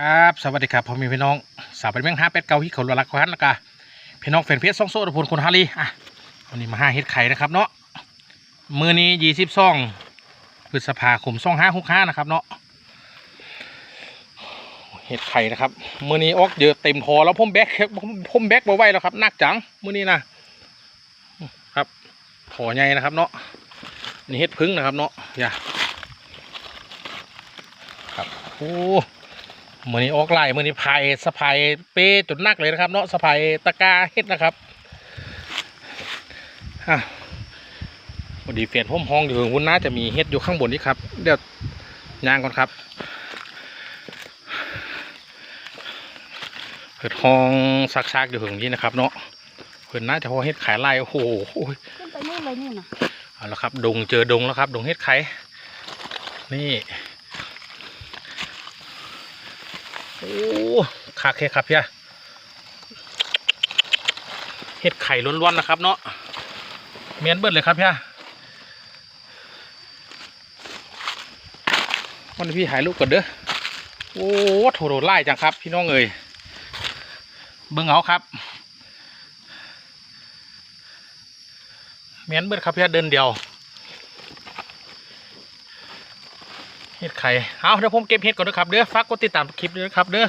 ครับสวัสดีครับพ่อม่พี่น้องสาวเป็นแมงห้าเป็ดเกาที่เขารักพันแล้วก็พี่น้องแฟนเพจซ่องโซ่ตะพลคนฮารีอะวันนี้มาห้าเฮ็ดไข่นะครับเนาะมือนี้ยี่สิบซองพฤษภาคมซองห้าหกห้านะครับเนาะเฮ็ดไข่นะครับมือนี้ออกเยอะเต็มพอแล้วพ่มแบกผมผมแบกมาไว้แล้วครับนักจังมือนี้นะครับพอใหญ่นะครับเนาะนี่เฮ็ดพึ่งนะครับเนาะอย่าครับโอ้ มือนี้ออกไล่มือนี้พายสะพายเป้จุดนักเลยนะครับ เนาะสะพายตะกร้าเฮ็ดนะครับอะพอดีเฟียนพ่มห้องอยู่วุ้นน่าจะมีเฮ็ดอยู่ข้างบนนี่ครับ เดี๋ยวย่างก่อนครับเปิดห้องซักซากอยู่ถึงนี้นะครับ เนาะเพื่อนน่าจะพอเฮ็ดขายไล่โอ้โหขึ้นไปนู่นเลยนี่นะเอาละครับ ดงเจอดงแล้วครับ ดงเฮ็ดไข่นี่ โอ้คักแค่ครับเพียเห็ดไข่ล้วนๆนะครับ เนาะเมียนเบิดเลยครับเพียวันนี้พี่หายลูกก่อนเด้อโอ้โถโรไล่จังครับ พี่น้องเอ๋ยเบิ่งเอาครับเมียนเบิดครับเพียเดินเดียว เห็ดไข่ เอาเดี๋ยวผมเก็บเห็ดก่อนนะครับเด้อฝากกดติดตามคลิปด้วยนะครับเด้อ